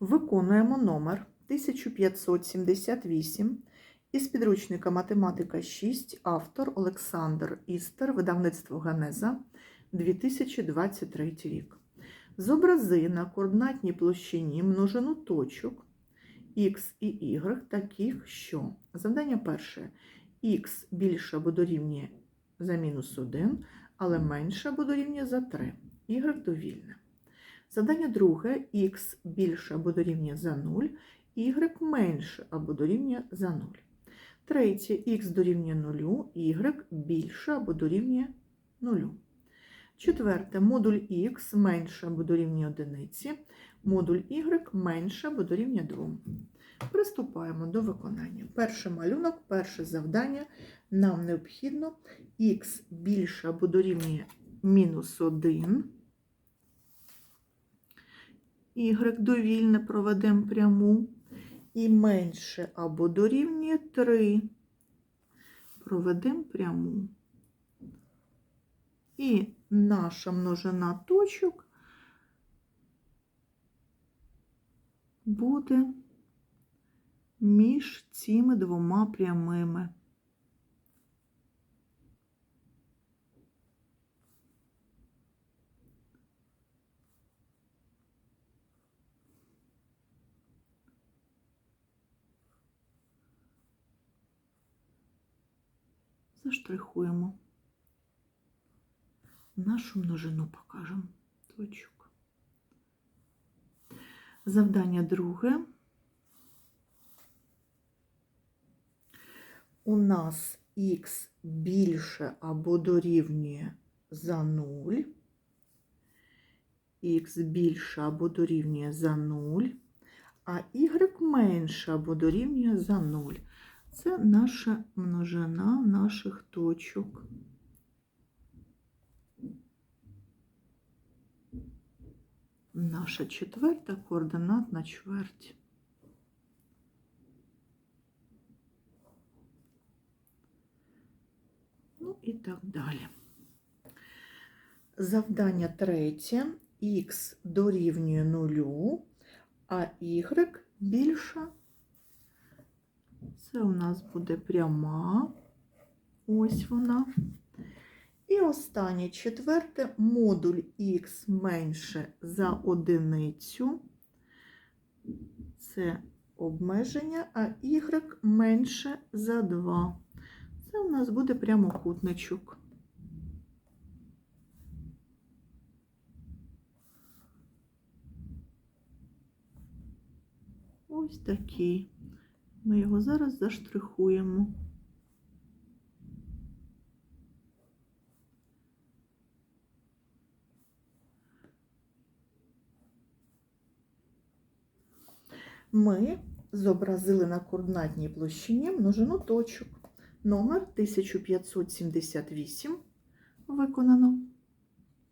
Виконуємо номер 1578 із підручника Математика 6, автор Олександр Істер, видавництво Ганеза, 2023 рік. Зобрази на координатній площині множину точок x і y таких, що завдання перше x більше або дорівнює за мінус 1, але менше або дорівнює за 3, y довільне. Завдання друге х більше або дорівнює за 0, y менше або дорівнює за 0. Третє х дорівнює 0, y більше або дорівнює 0. Четверте модуль х менше або дорівнює 1, модуль y менше або дорівнює 2. Приступаємо до виконання. Перший малюнок, перше завдання. Нам необхідно х більше або дорівнює мінус 1. Y довільне проведемо пряму. І менше або дорівнює 3. Проведемо пряму. І наша множина точок буде між цими двома прямими. Заштрихуємо. Нашу множину покажемо точок. Завдання друге. У нас х більше або дорівнює за 0, х більше або дорівнює за 0, а y менше або дорівнює за 0. Це наша множина наших точок. Наша четверта координатна чверть. Ну і так далі. Завдання третє. Х дорівнює нулю, а y більше. Це у нас буде пряма. Ось вона. І останнє четверте модуль х менше за одиницю. Це обмеження, а y менше за 2. Це у нас буде прямокутничок. Ось такий. Ми його зараз заштрихуємо. Ми зобразили на координатній площині множину точок. Номер 1578 виконано.